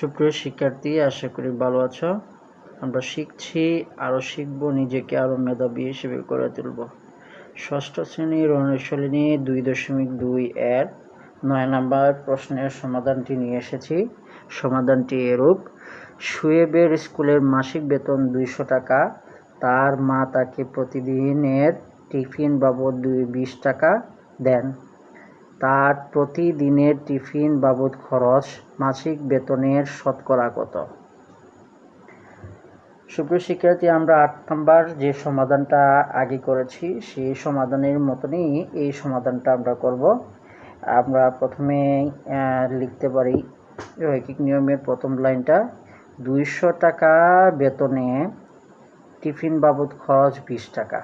সুপ্রিয় শিক্ষার্থী, আশা করি ভালো আছো। আমরা শিখছি আরও শিখব, নিজেকে আরও মেধাবী হিসেবে করে তুলব। ষষ্ঠ শ্রেণির অনুশীলনী দুই দশমিক দুই এর নয় নম্বর প্রশ্নের সমাধানটি নিয়ে এসেছি। সমাধানটি এরূপ, সুয়েবের স্কুলের মাসিক বেতন দুইশো টাকা, তার মা তাকে প্রতিদিনের টিফিন বাবদ দুই বিশ টাকা দেন। তার প্রতিদিনের টিফিন বাবদ খরচ মাসিক বেতনের শতকরা কত? সুপ্রিয় শিক্ষার্থী, আমরা আট নম্বর যে সমাধানটা আগে করেছি, সেই সমাধানের মতনই এই সমাধানটা আমরা করব। আমরা প্রথমে লিখতে পারি রৈখিক নিয়মের প্রথম লাইনটা। দুইশো টাকা বেতনে টিফিন বাবদ খরচ বিশ টাকা।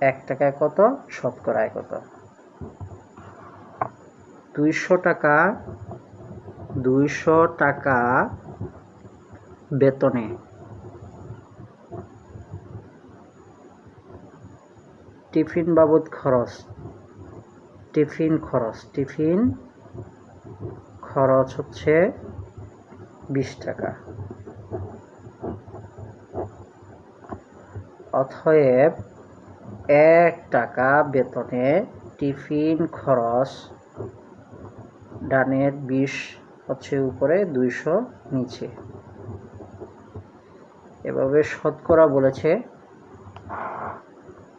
এক টাকায় কত? শতকরায় কত? দুইশো টাকা দুইশো টাকা বেতনে। টিফিন বাবদ খরচ, টিফিন খরচ টিফিন খরচ হচ্ছে বিশ টাকা। অতএব এক টাকা বেতনে টিফিন খরচ ডানের বিশ হচ্ছে উপরে, দুইশো নিচে। এভাবে শতকরা বলেছে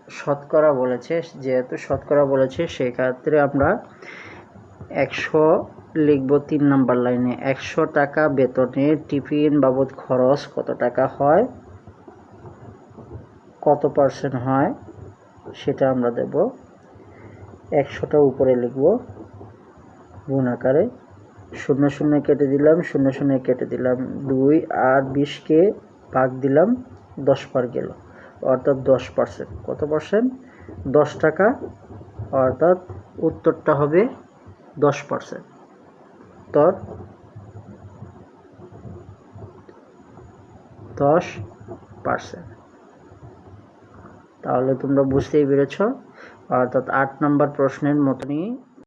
শতকরা বলেছে, যেহেতু শতকরা বলেছে সেই ক্ষেত্রে আমরা একশো লিখব তিন নাম্বার লাইনে। একশো টাকা বেতনে টিফিন বাবদ খরচ কত টাকা হয়, কত পার্সেন্ট হয়, সেটা আমরা দেব। একশোটা উপরে লিখব। গুণ আকারে শূন্য শূন্য কেটে দিলাম, শূন্য শূন্য কেটে দিলাম দুই আর বিশকে ভাগ দিলাম দশ পার গেল, অর্থাৎ দশ পার্সেন্ট কত পার্সেন্ট দশ টাকা, অর্থাৎ উত্তরটা হবে দশ পার্সেন্ট তোর দশ পার্সেন্ট তাহলে তোমরা বুঝতেই পেরেছ, অর্থাৎ আট নম্বর প্রশ্নের মতনই